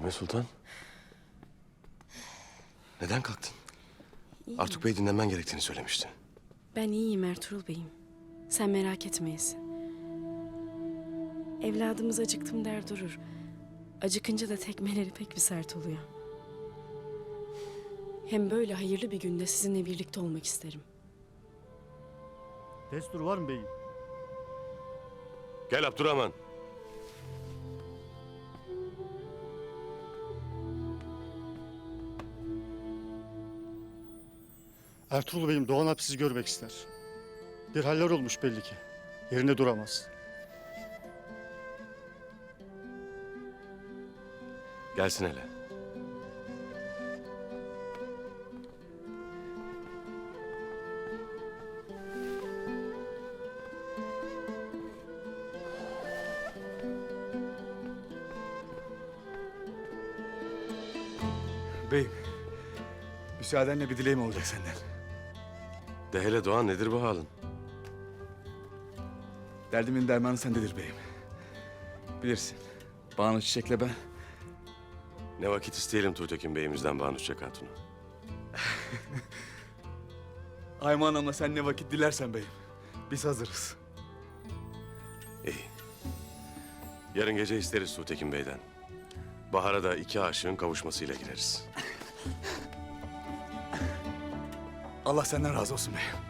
Halime Sultan. Neden kalktın? Artuk Bey dinlenmen gerektiğini söylemişti. Ben iyiyim Ertuğrul Bey'im. Sen merak etmeyesin. Evladımız acıktım der durur. Acıkınca da tekmeleri pek bir sert oluyor. Hem böyle hayırlı bir günde sizinle birlikte olmak isterim. Destur var mı beyim? Gel Abdurrahman. Ertuğrul beyim Doğan Alp sizi görmek ister. Bir haller olmuş belli ki. Yerinde duramaz. Gelsin hele. Beyim, müsaadenle bir dileğim olacak senden. De hele Doğan nedir bu halin? Derdimin dermanı sendedir beyim. Bilirsin, Banu Çiçek'le ben Ne vakit isteyelim Tuğtekin Bey'imizden Banu Çiçek Hatun'u. Ayman Hanım'la sen ne vakit dilersen beyim. Biz hazırız. İyi. Yarın gece isteriz Tuğtekin Bey'den. Bahar'a da iki aşığın kavuşmasıyla gireriz. Allah senden razı olsun beyim.